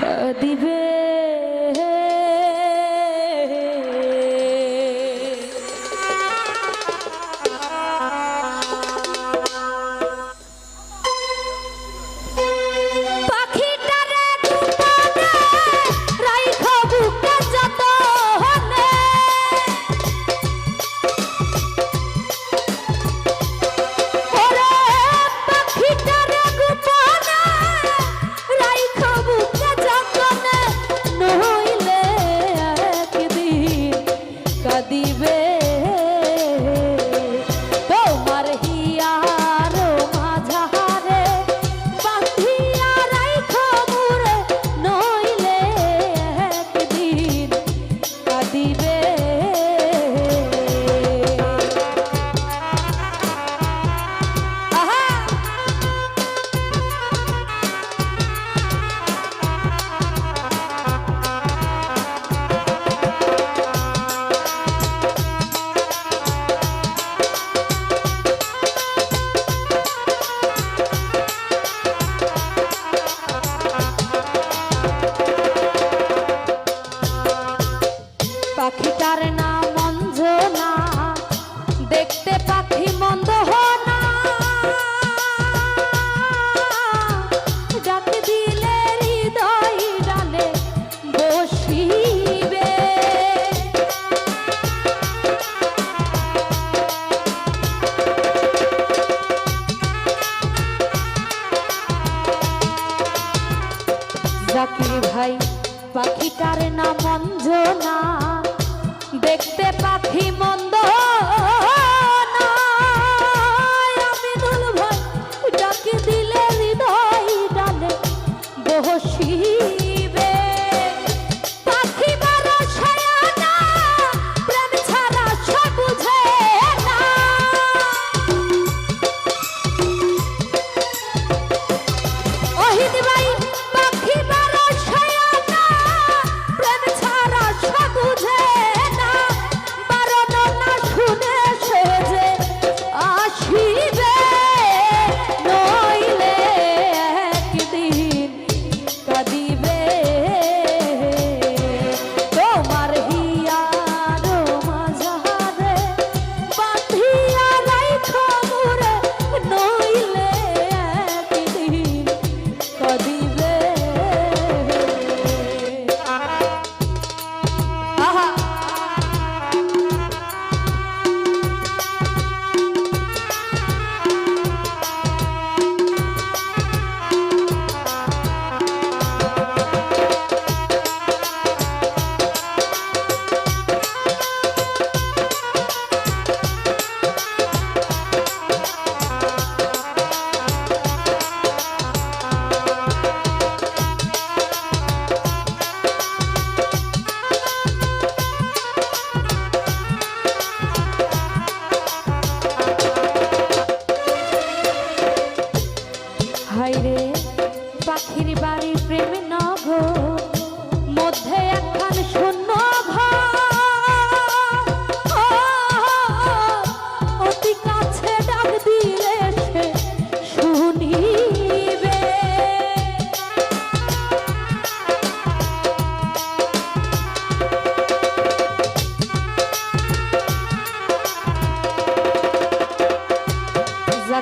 কাঁদিবে দেখতে পাখি মন্দ ही दिवस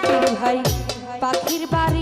চাতুর ভাই পাখির বাড়ি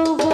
Oh.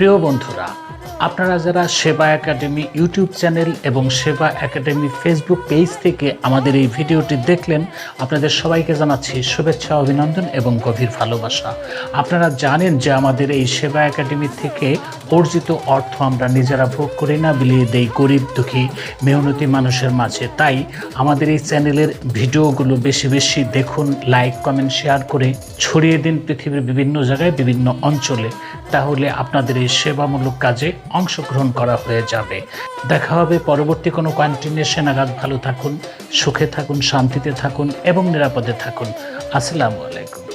প্রিয় বন্ধুরা আপনারা যারা সেবা একাডেমি ইউটিউব চ্যানেল এবং সেবা একাডেমি ফেসবুক পেজ থেকে আমাদের এই ভিডিওটি দেখলেন, আপনাদের সবাইকে জানাচ্ছি শুভেচ্ছা, অভিনন্দন এবং গভীর ভালোবাসা। আপনারা জানেন যে আমাদের এই সেবা একাডেমি থেকে অর্জিত অর্থ আমরা নিজেরা ভোগ করি না, বিলিয়ে দেই গরিব, দুঃখী, মেহনতি মানুষের মাঝে। তাই আমাদের এই চ্যানেলের ভিডিওগুলো বেশি বেশি দেখুন, লাইক, কমেন্ট, শেয়ার করে ছড়িয়ে দিন পৃথিবীর বিভিন্ন জায়গায়, বিভিন্ন অঞ্চলে। তাহলে আপনাদের এই সেবামূলক কাজে অংশগ্রহণ করা হয়ে যাবে। দেখা হবে, পরবর্তী কোনো কন্টিনিউশন আঘাত ভালো থাকুন, সুখে থাকুন, শান্তিতে থাকুন এবং নিরাপদে থাকুন। আসসালামু আলাইকুম।